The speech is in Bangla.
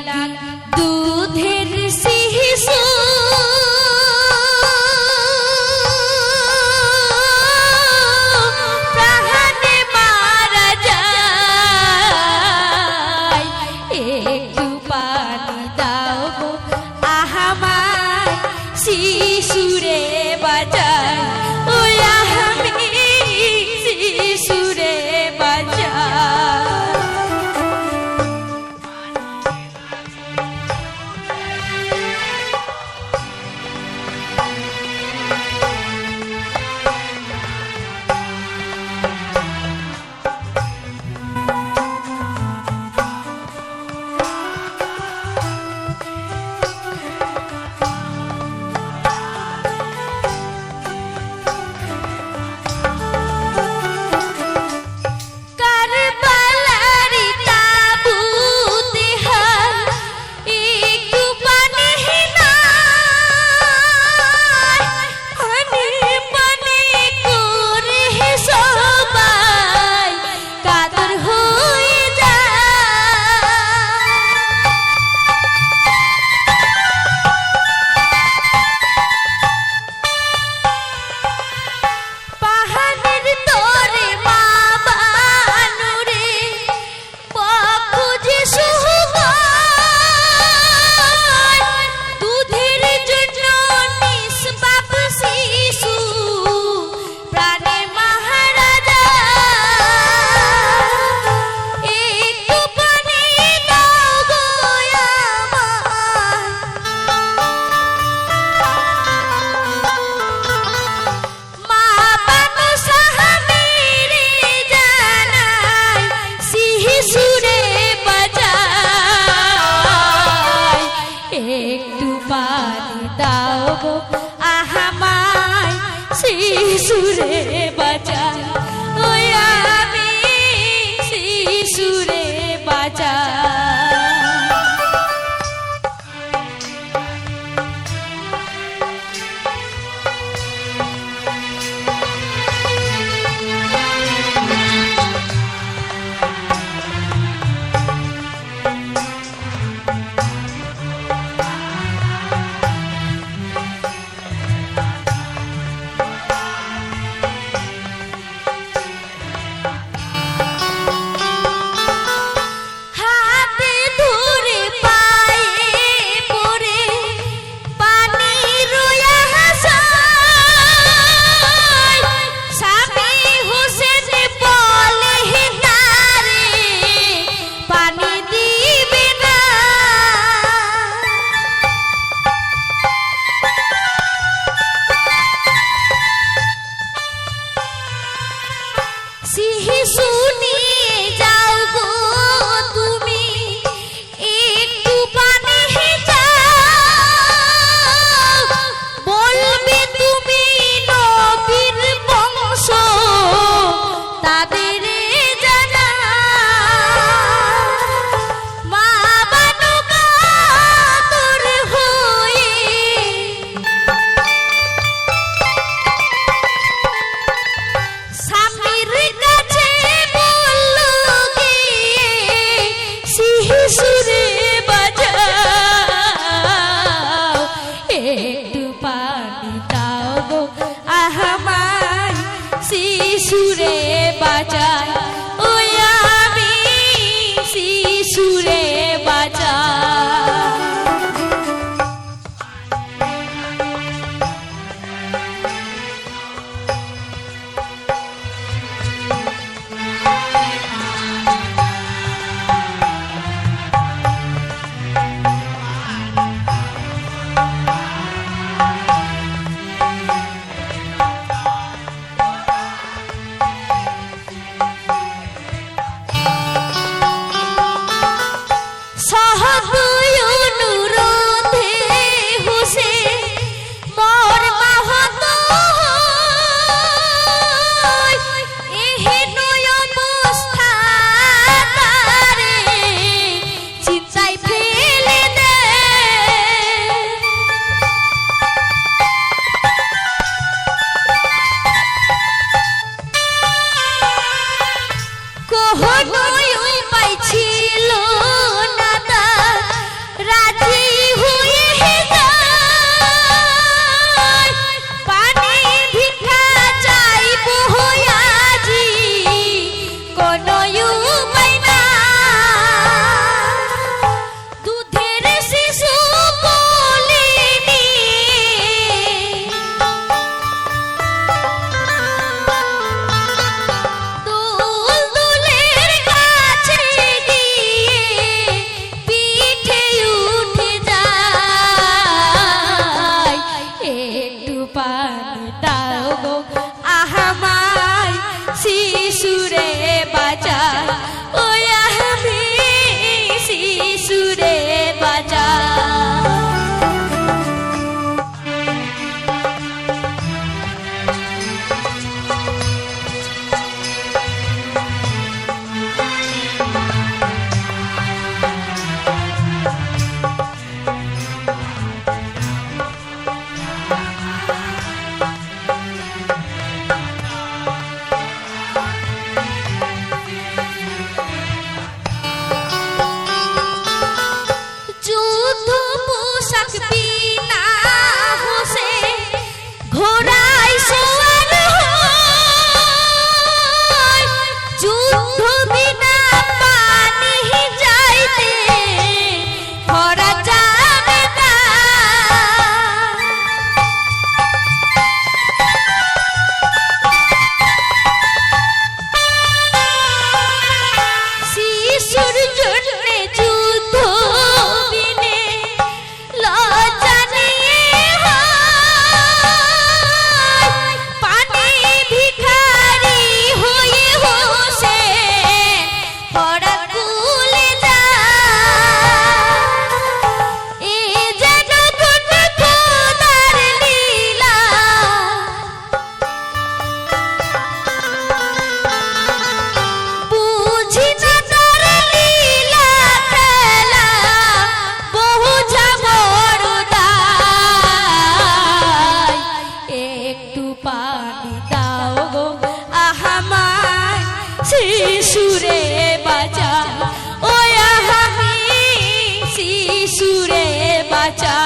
লাগে দুধের শিশু একটু পানি দাও আহামায় শীত সুরে বাজা Sorriso সুরে বাজায় কোহ পাইছি সুরে বাঁচা।